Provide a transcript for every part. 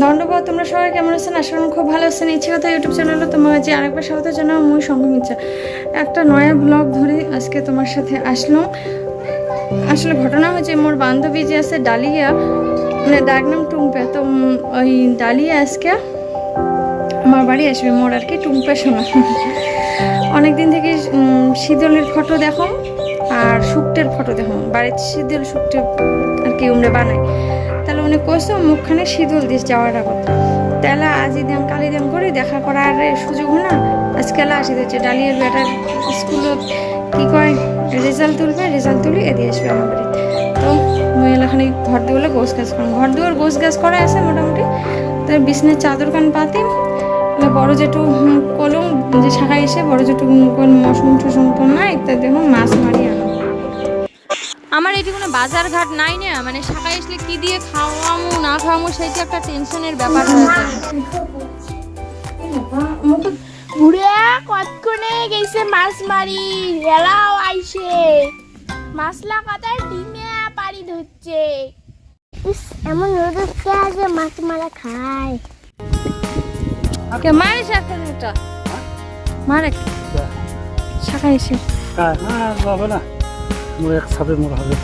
দণ্ডবাদ তোমরা সবাই কেমন আছেন? আশা করি খুব ভালো আছেন। ইচ্ছে কথা ইউটিউব চ্যানেলে তোমার যে আরেকবার স্বাগত জানাও মুই সঙ্গমিচ্ছা একটা নয়া ব্লগ ধরে আজকে তোমার সাথে আসলাম আসলে ঘটনা হচ্ছে, মোর বান্ধবী যে আছে ডালিয়া মানে ডাক নাম টুম্পে, তো ওই ডালিয়া আজকে আমার বাড়ি আসবে। মোর আর কি টুম্পে শোনা। অনেকদিন থেকে শীতলের ফটো দেখো। আর শুক্তের ফটো দেখো। বাড়িতে শীতল শুক্তে আর কি উমরে বানাই তাহলে উনি কইছো, মুখখানে শীতল দিস যাওয়ার আগত। তাহলে আজ দিন কালি দিন করে দেখা করার সুযোগ না। আজকাল আসি দিচ্ছে ডালিয়ার বেটার স্কুলত কি কয়, রেজাল্ট তুলবে, রেজাল্ট তুলি এদিকে আসবে আমার বাড়িতে তো মুই এলাখানে ঘর দুয়ারে গোছ গাছ করলাম ঘর দুয়ার গোছ গাছ করা আছে মোটামুটি। তার বিছনের চাদর কান তাহলে বড় যেটু কলম, যে শাখা এসে বড় যেটু কোন মশম টসম তো নাই তা দেখো মাছ মারি আনো। আমার এটি কোনো বাজার ঘাট নাই না মানে শাখায় আসলে কি দিয়ে খাওয়ামু না খাওয়ামো সেইটা একটা টেনশনের ব্যাপার হয়ে যায়। ঘুরে কতক্ষণে গেছে মাছ মারি? এলাও আইছে মাছলা কথায় ডিমে পারি ধরছে। ইস এমন রোদ যে মাছ মারা খায়। কে মারে শাখা এসে। হ্যাঁ না হবে না। মোর একসাথে মোর হবে।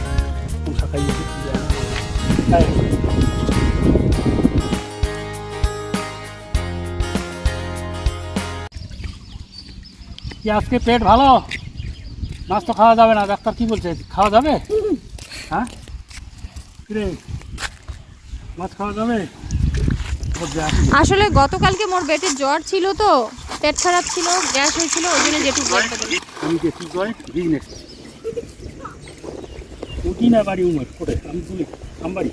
কি আজকে পেট ভালো? মাছ তো খাওয়া যাবে না। ডাক্তার কি বলছে? খাওয়া যাবে? হ্যাঁ? কিরে? মাছ খাওয়া যাবে? আসলে গতকালকে মোর পেটের জ্বর ছিল তো পেট খারাপ ছিল গ্যাস হয়েছিল ওই জন্য যেটু আমি কি করে বিজনেস বাড়ি উমের করে আমি তুলি আমবাড়ি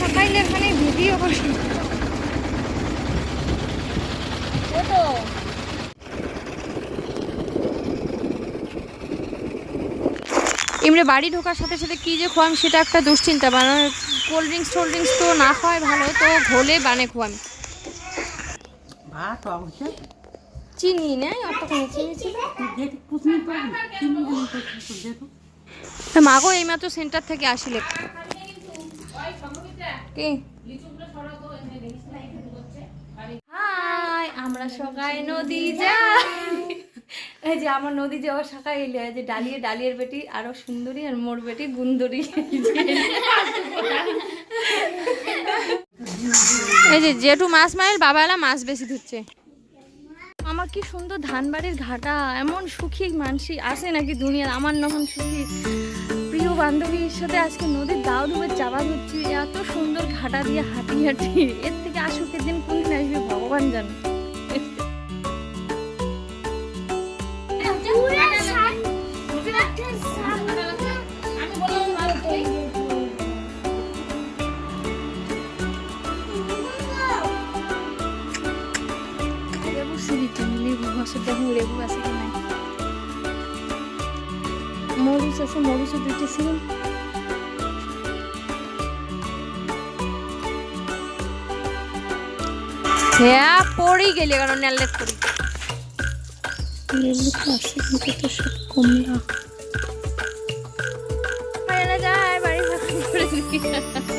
সকালে এখানে ভিডিও করছি এমনি বাড়ি ঢোকার সাথে সাথে কি যে খোয়াম সেটা একটা দুশ্চিন্তা। মানে কোল্ড ড্রিঙ্কস টোল্ড ড্রিঙ্কস তো না খাওয়াই ভালো তো ঘোলে বানে খোয়াম। চিনি নেই অতক্ষণ চিনি ছিল। মাগো এইমাত্র সেন্টার থেকে আসিলে কি হাই আমরা সকাই নদী যাই এই যে আমার নদী যাওয়ার শাখায় এলে এই যে ডালিয়ে ডালিয়ের বেটি আরও সুন্দরী আর মোর বেটি গুন্দরী। এই যে জেঠু মাছ মারের বাবা এলা মাছ বেশি ধুচ্ছে আমার কি সুন্দর ধান বাড়ির ঘাটা? এমন সুখী মানসি আসে নাকি দুনিয়ার? আমার নখন সুখী প্রিয় বান্ধবীর সাথে আজকে নদীর দাও ডুবে চাবা ধরছি এত সুন্দর ঘাটা দিয়ে হাঁটি হাঁটি। এর থেকে আসুকের দিন কোন দিন আসবে ভগবান জানে। লেবু গাছের দেখুন লেবু আছে কি নাই মরিচ আছে দুইটা সিম হ্যাঁ পড়ি গেলি কারণ নেলেট করি লেবু তো আছে কিন্তু তো সব কমলা যায় বাড়ি ভাত করে